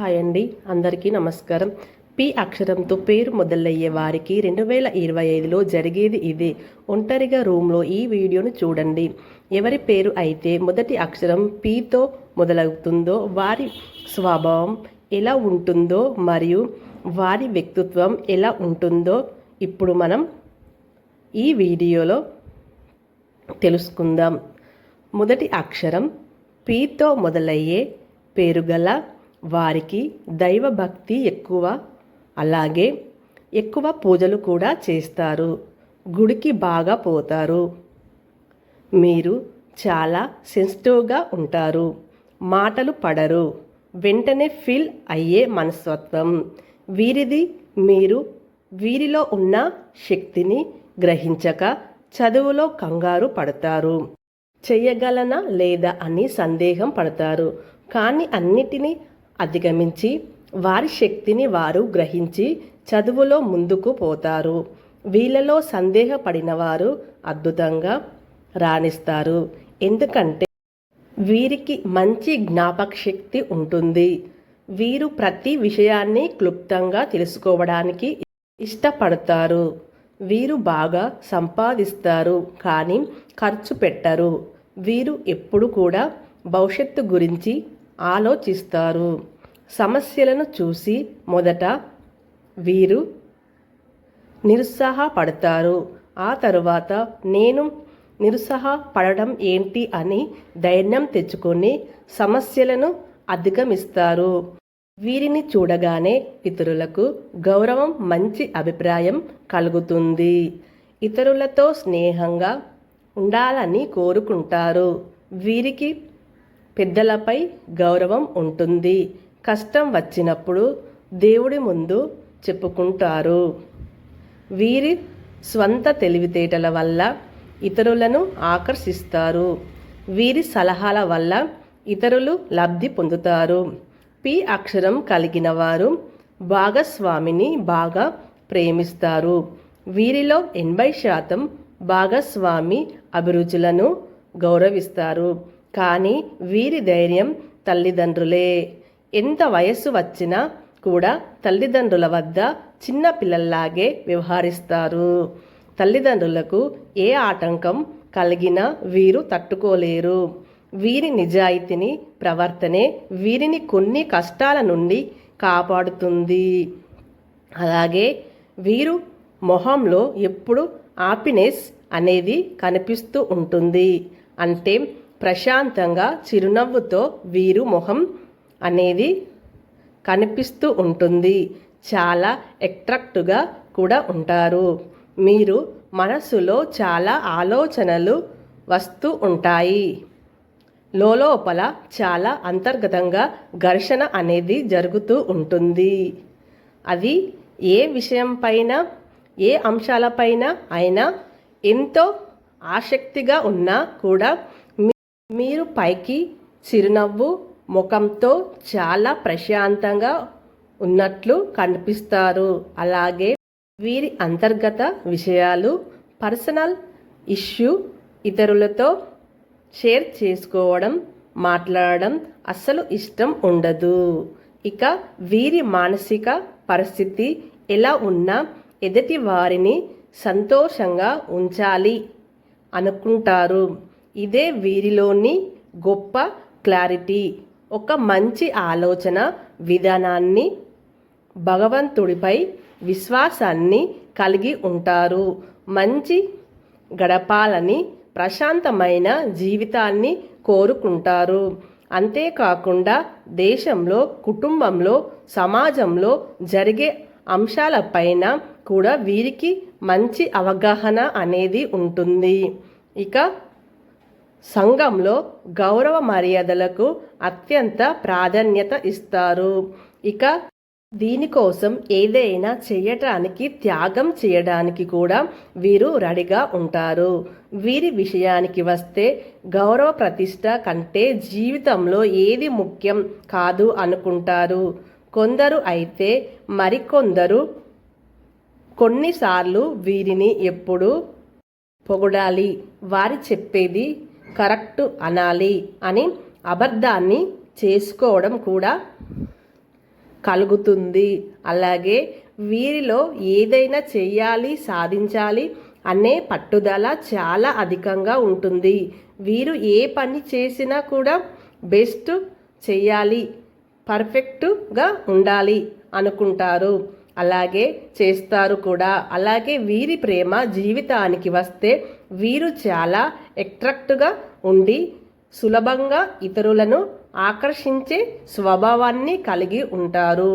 Hi అండి. అందరికీ నమస్కారం. పి అక్షరంతో పేరు మొదలయ్యే వారికి రెండు వేల ఇరవై ఐదులో జరిగేది ఇదే. ఒంటరిగా రూమ్లో ఈ వీడియోను చూడండి. ఎవరి పేరు అయితే మొదటి అక్షరం పితో మొదలవుతుందో వారి స్వభావం ఎలా ఉంటుందో మరియు వారి వ్యక్తిత్వం ఎలా ఉంటుందో ఇప్పుడు మనం ఈ వీడియోలో తెలుసుకుందాం. మొదటి అక్షరం పీతో మొదలయ్యే పేరుగల వారికి దైవభక్తి ఎక్కువ. అలాగే ఎక్కువ పూజలు కూడా చేస్తారు. గుడికి బాగా పోతారు. మీరు చాలా సెన్సిటివ్గా ఉంటారు. మాటలు పడరు. వెంటనే ఫీల్ అయ్యే మనస్తత్వం. వీరిది మీరు వీరిలో ఉన్న శక్తిని గ్రహించక చదువులో కంగారు పడతారు. చెయ్యగలనా లేదా అని సందేహం పడతారు. కానీ అన్నిటినీ అధిగమించి వారి శక్తిని వారు గ్రహించి చదువులో ముందుకు పోతారు. వీళ్ళలో సందేహపడిన వారు అద్భుతంగా రాణిస్తారు. ఎందుకంటే వీరికి మంచి జ్ఞాపక శక్తి ఉంటుంది. వీరు ప్రతి విషయాన్ని క్లుప్తంగా తెలుసుకోవడానికి ఇష్టపడతారు. వీరు బాగా సంపాదిస్తారు కానీ ఖర్చు పెట్టరు. వీరు ఎప్పుడు కూడా భవిష్యత్తు గురించి ఆలోచిస్తారు. సమస్యలను చూసి మొదట వీరు నిరుత్సాహపడతారు. ఆ తరువాత నేను నిరుత్సాహపడడం ఏంటి అని ధైర్యం తెచ్చుకొని సమస్యలను అధిగమిస్తారు. వీరిని చూడగానే ఇతరులకు గౌరవం మంచి అభిప్రాయం కలుగుతుంది. ఇతరులతో స్నేహంగా ఉండాలని కోరుకుంటారు. వీరికి పెద్దలపై గౌరవం ఉంటుంది. కష్టం వచ్చినప్పుడు దేవుడి ముందు చెప్పుకుంటారు. వీరి స్వంత తెలివితేటల వల్ల ఇతరులను ఆకర్షిస్తారు. వీరి సలహాల వల్ల ఇతరులు లబ్ధి పొందుతారు. పి అక్షరం కలిగిన వారు భాగస్వామిని బాగా ప్రేమిస్తారు. వీరిలో ఎనభై శాతం భాగస్వామి అభిరుచులను గౌరవిస్తారు. కానీ వీరి ధైర్యం తల్లిదండ్రులే. ఎంత వయస్సు వచ్చినా కూడా తల్లిదండ్రుల వద్ద చిన్న పిల్లల్లాగే వ్యవహరిస్తారు. తల్లిదండ్రులకు ఏ ఆటంకం కలిగినా వీరు తట్టుకోలేరు. వీరి నిజాయితీని ప్రవర్తనే వీరిని కొన్ని కష్టాల నుండి కాపాడుతుంది. అలాగే వీరు మొహంలో ఎప్పుడు హ్యాపీనెస్ అనేది కనిపిస్తూ ఉంటుంది. అంటే ప్రశాంతంగా చిరునవ్వుతో వీరు మొహం అనేది కనిపిస్తూ ఉంటుంది. చాలా ఎట్రాక్టుగా కూడా ఉంటారు. మీరు మనసులో చాలా ఆలోచనలు వస్తూ ఉంటాయి. లోపల చాలా అంతర్గతంగా ఘర్షణ అనేది జరుగుతూ ఉంటుంది. అది ఏ విషయం పైన ఏ అంశాలపైన అయినా ఎంతో ఆసక్తిగా ఉన్నా కూడా మీరు పైకి చిరునవ్వు ముఖంతో చాలా ప్రశాంతంగా ఉన్నట్లు కనిపిస్తారు. అలాగే వీరి అంతర్గత విషయాలు పర్సనల్ ఇష్యూ ఇతరులతో షేర్ చేసుకోవడం మాట్లాడడం అస్సలు ఇష్టం ఉండదు. ఇక వీరి మానసిక పరిస్థితి ఎలా ఉన్నా ఎదుటి వారిని సంతోషంగా ఉంచాలి అనుకుంటారు. ఇదే వీరిలోని గొప్ప క్లారిటీ. ఒక మంచి ఆలోచన విధానాన్ని భగవంతుడిపై విశ్వాసాన్ని కలిగి ఉంటారు. మంచి గడపాలని ప్రశాంతమైన జీవితాన్ని కోరుకుంటారు. అంతేకాకుండా దేశంలో కుటుంబంలో సమాజంలో జరిగే అంశాలపైన కూడా వీరికి మంచి అవగాహన అనేది ఉంటుంది. ఇక సంఘంలో గౌరవ మర్యాదలకు అత్యంత ప్రాధాన్యత ఇస్తారు. ఇక దీనికోసం ఏదైనా చేయటానికి త్యాగం చేయడానికి కూడా వీరు రెడీగా ఉంటారు. వీరి విషయానికి వస్తే గౌరవ ప్రతిష్ట కంటే జీవితంలో ఏది ముఖ్యం కాదు అనుకుంటారు. కొందరు అయితే మరికొందరు కొన్నిసార్లు వీరిని ఎప్పుడు పొగడాలి. వారి చెప్పేది కరెక్ట్ అనాలి అని అబద్ధాన్ని చేసుకోవడం కూడా కలుగుతుంది. అలాగే వీరిలో ఏదైనా చేయాలి సాధించాలి అనే పట్టుదల చాలా అధికంగా ఉంటుంది. వీరు ఏ పని చేసినా కూడా బెస్ట్ చేయాలి పర్ఫెక్ట్గా ఉండాలి అనుకుంటారు. అలాగే చేస్తారు కూడా. అలాగే వీరి ప్రేమ జీవితానికి వస్తే వీరు చాలా ఎట్రాక్ట్గా ఉండి సులభంగా ఇతరులను ఆకర్షించే స్వభావాన్ని కలిగి ఉంటారు.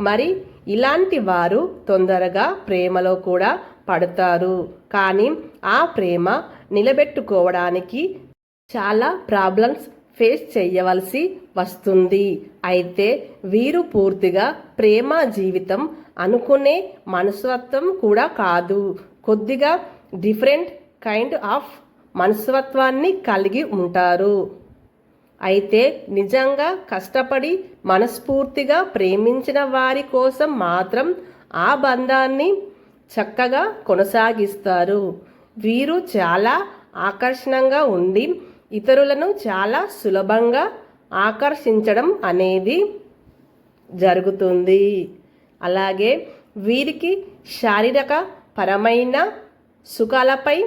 మరి ఇలాంటి వారు తొందరగా ప్రేమలో కూడా పడతారు. కానీ ఆ ప్రేమ నిలబెట్టుకోవడానికి చాలా ప్రాబ్లమ్స్ ఫేస్ చేయవలసి వస్తుంది. అయితే వీరు పూర్తిగా ప్రేమ జీవితం అనుకునే మనస్తత్వం కూడా కాదు. కొద్దిగా డిఫరెంట్ కైండ్ ఆఫ్ మనస్తత్వాన్ని కలిగి ఉంటారు. అయితే నిజంగా కష్టపడి మనస్ఫూర్తిగా ప్రేమించిన వారి కోసం మాత్రం ఆ బంధాన్ని చక్కగా కొనసాగిస్తారు. వీరు చాలా ఆకర్షణంగా ఉండి ఇతరులను చాలా సులభంగా ఆకర్షించడం అనేది జరుగుతుంది. అలాగే వీరికి శారీరక పరమైన సుఖాలపై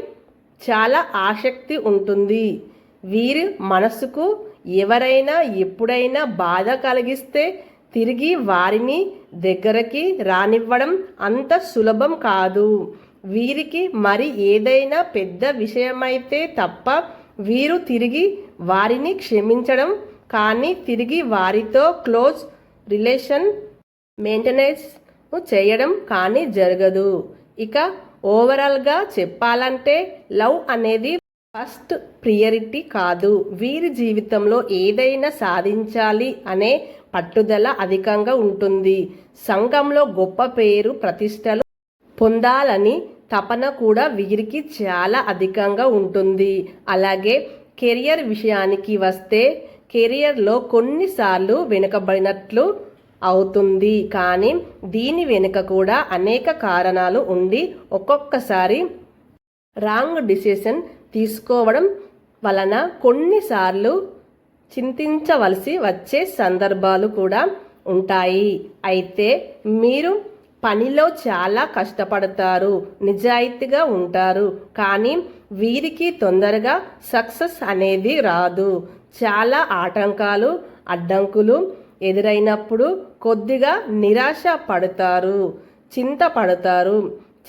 చాలా ఆసక్తి ఉంటుంది. వీరి మనసుకు ఎవరైనా ఎప్పుడైనా బాధ కలిగిస్తే తిరిగి వారిని దగ్గరకి రానివ్వడం అంత సులభం కాదు. వీరికి మరి ఏదైనా పెద్ద విషయమైతే తప్ప వీరు తిరిగి వారిని క్షమించడం కానీ తిరిగి వారితో క్లోజ్ రిలేషన్ మెయింటెనెన్స్ చేయడం కానీ జరగదు. ఇక ఓవరాల్గా చెప్పాలంటే లవ్ అనేది ఫస్ట్ ప్రియారిటీ కాదు. వీరి జీవితంలో ఏదైనా సాధించాలి అనే పట్టుదల అధికంగా ఉంటుంది. సంఘంలో గొప్ప పేరు ప్రతిష్టలు పొందాలని తపన కూడా వీరికి చాలా అధికంగా ఉంటుంది. అలాగే కెరియర్ విషయానికి వస్తే కెరియర్లో కొన్నిసార్లు వెనుకబడినట్లు అవుతుంది. కానీ దీని వెనుక కూడా అనేక కారణాలు ఉండి ఒక్కొక్కసారి రాంగ్ డిసిషన్ తీసుకోవడం వలన కొన్నిసార్లు చింతించవలసి వచ్చే సందర్భాలు కూడా ఉంటాయి. అయితే మీరు పనిలో చాలా కష్టపడతారు నిజాయితీగా ఉంటారు. కానీ వీరికి తొందరగా సక్సెస్ అనేది రాదు. చాలా ఆటంకాలు అడ్డంకులు ఎదురైనప్పుడు కొద్దిగా నిరాశ పడతారు చింతపడతారు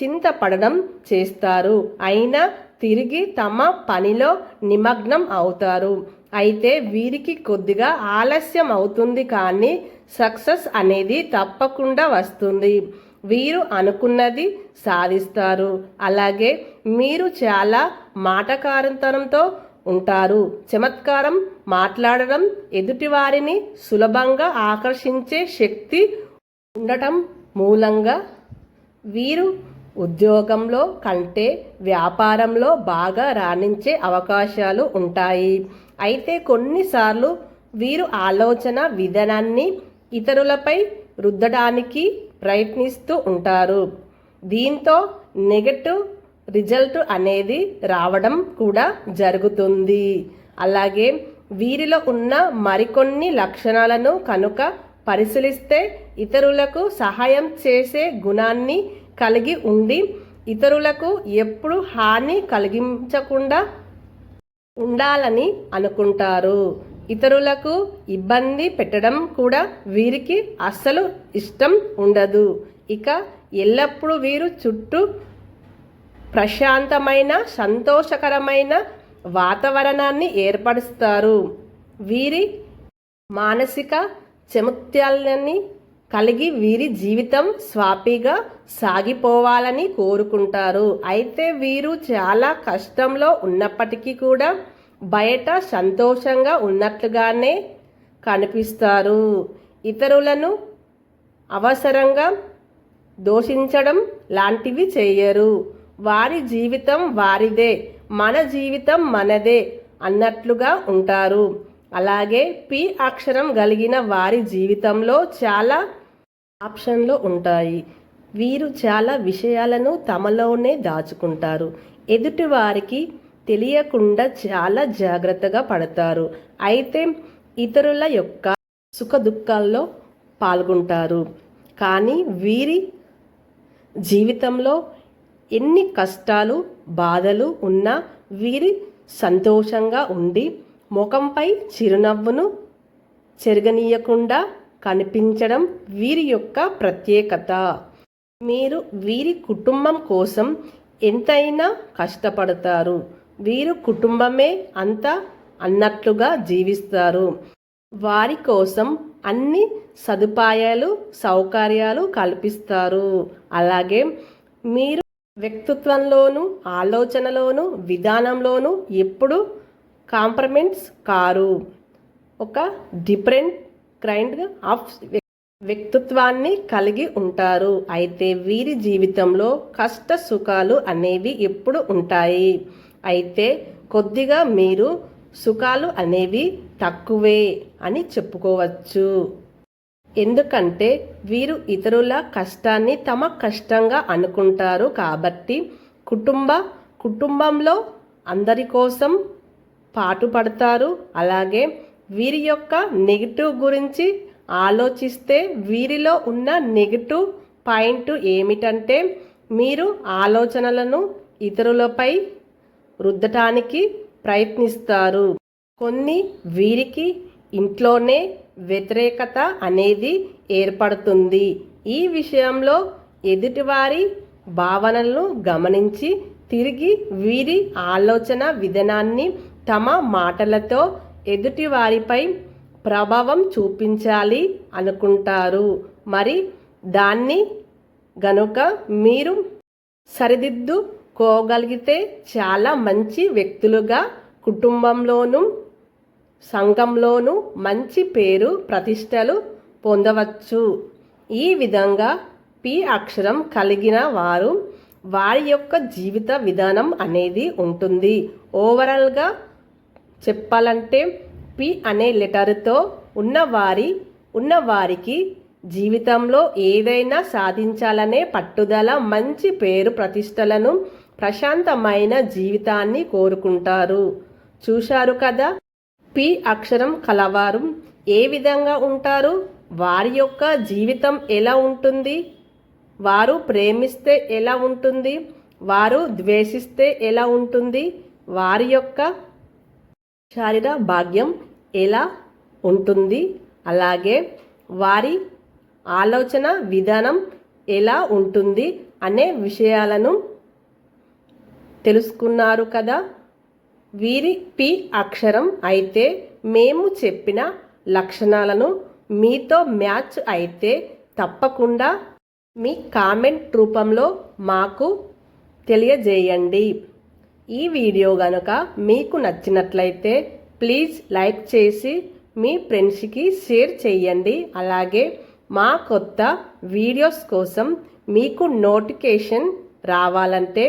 చింతపడడం చేస్తారు. అయినా తిరిగి తమ పనిలో నిమగ్నం అవుతారు. అయితే వీరికి కొద్దిగా ఆలస్యం అవుతుంది కానీ సక్సెస్ అనేది తప్పకుండా వస్తుంది. వీరు అనుకున్నది సాధిస్తారు. అలాగే మీరు చాలా మాటకారంతనంతో ఉంటారు. చమత్కారం మాట్లాడడం ఎదుటివారిని సులభంగా ఆకర్షించే శక్తి ఉండటం మూలంగా వీరు ఉద్యోగంలో కంటే వ్యాపారంలో బాగా రాణించే అవకాశాలు ఉంటాయి. అయితే కొన్నిసార్లు వీరు ఆలోచన విధానాన్ని ఇతరులపై రుద్దడానికి ప్రయత్నిస్తూ ఉంటారు. దీంతో నెగటివ్ రిజల్ట్ అనేది రావడం కూడా జరుగుతుంది. అలాగే వీరిలో ఉన్న మరికొన్ని లక్షణాలను కనుక పరిశీలిస్తే ఇతరులకు సహాయం చేసే గుణాన్ని కలిగి ఉండి ఇతరులకు ఎప్పుడు హాని కలిగించకుండా ఉండాలని అనుకుంటారు. ఇతరులకు ఇబ్బంది పెట్టడం కూడా వీరికి అస్సలు ఇష్టం ఉండదు. ఇక ఎల్లప్పుడూ వీరు చుట్టూ ప్రశాంతమైన సంతోషకరమైన వాతావరణాన్ని ఏర్పరుస్తారు. వీరి మానసిక చమత్యాలని కలిగి వీరి జీవితం స్వాపిగా సాగిపోవాలని కోరుకుంటారు. అయితే వీరు చాలా కష్టంలో ఉన్నప్పటికీ కూడా బయట సంతోషంగా ఉన్నట్లుగానే కనిపిస్తారు. ఇతరులను అవసరంగా దోషించడం లాంటివి చేయరు. వారి జీవితం వారిదే మన జీవితం మనదే అన్నట్లుగా ఉంటారు. అలాగే పి అక్షరం కలిగిన వారి జీవితంలో చాలా ఆప్షన్లు ఉంటాయి. వీరు చాలా విషయాలను తమలోనే దాచుకుంటారు. ఎదుటివారికి తెలియకుండా చాలా జాగ్రత్తగా పడతారు. అయితే ఇతరుల యొక్క సుఖ దుఃఖాల్లో పాల్గొంటారు. కానీ వీరి జీవితంలో ఎన్ని కష్టాలు బాధలు ఉన్నా వీరి సంతోషంగా ఉండి ముఖంపై చిరునవ్వును చెరగనీయకుండా కనిపించడం వీరి యొక్క ప్రత్యేకత. మీరు వీరి కుటుంబం కోసం ఎంతైనా కష్టపడతారు. వీరు కుటుంబమే అంత అన్నట్లుగా జీవిస్తారు. వారి కోసం అన్ని సదుపాయాలు సౌకర్యాలు కల్పిస్తారు. అలాగే మీరు వ్యక్తిత్వంలోను ఆలోచనలోను విధానంలోను ఎప్పుడు కాంప్రమెంట్స్ కారు. ఒక డిఫరెంట్ కైండ్ ఆఫ్ వ్యక్తిత్వాన్ని కలిగి ఉంటారు. అయితే వీరి జీవితంలో కష్ట సుఖాలు అనేవి ఎప్పుడు ఉంటాయి. అయితే కొద్దిగా మీరు సుఖాలు అనేవి తక్కువే అని చెప్పుకోవచ్చు. ఎందుకంటే వీరు ఇతరుల కష్టాన్ని తమ కష్టంగా అనుకుంటారు కాబట్టి కుటుంబ కుటుంబంలో అందరి కోసం పాటుపడతారు. అలాగే వీరి యొక్క నెగిటివ్ గురించి ఆలోచిస్తే వీరిలో ఉన్న నెగిటివ్ పాయింట్ ఏమిటంటే మీరు ఆలోచనలను ఇతరులపై రుద్దటానికి ప్రయత్నిస్తారు. కొన్ని వీరికి ఇంట్లోనే వ్యతిరేకత అనేది ఏర్పడుతుంది. ఈ విషయంలో ఎదుటివారి భావనలను గమనించి తిరిగి వీరి ఆలోచన విధానాన్ని తమ మాటలతో ఎదుటివారిపై ప్రభావం చూపించాలి అనుకుంటారు. మరి దాన్ని గనుక మీరు సరిదిద్దుకోగలిగితే చాలా మంచి వ్యక్తులుగా కుటుంబంలోనూ సంఘంలోనూ మంచి పేరు ప్రతిష్టలు పొందవచ్చు. ఈ విధంగా పి అక్షరం కలిగిన వారు వారి యొక్క జీవిత విధానం అనేది ఉంటుంది. ఓవరాల్గా చెప్పాలంటే పి అనే లెటర్తో ఉన్నవారి ఉన్నవారికి జీవితంలో ఏదైనా సాధించాలనే పట్టుదల మంచి పేరు ప్రతిష్టలను ప్రశాంతమైన జీవితాన్ని కోరుకుంటారు. చూశారు కదా? పి అక్షరం కలవారు. ఏ విధంగా ఉంటారు? వారి యొక్క జీవితం ఎలా ఉంటుంది? వారు ప్రేమిస్తే ఎలా ఉంటుంది? వారు ద్వేషిస్తే ఎలా ఉంటుంది? వారి యొక్క శారీర భాగ్యం ఎలా ఉంటుంది? అలాగే వారి ఆలోచన విధానం ఎలా ఉంటుంది? అనే విషయాలను తెలుసుకున్నారు కదా? వీరి పి అక్షరం అయితే మేము చెప్పిన లక్షణాలను మీతో మ్యాచ్ అయితే తప్పకుండా మీ కామెంట్ రూపంలో మాకు తెలియజేయండి. ఈ వీడియో గనుక మీకు నచ్చినట్లయితే ప్లీజ్ లైక్ చేసి మీ ఫ్రెండ్స్కి షేర్ చేయండి. అలాగే మా కొత్త వీడియోస్ కోసం మీకు నోటిఫికేషన్ రావాలంటే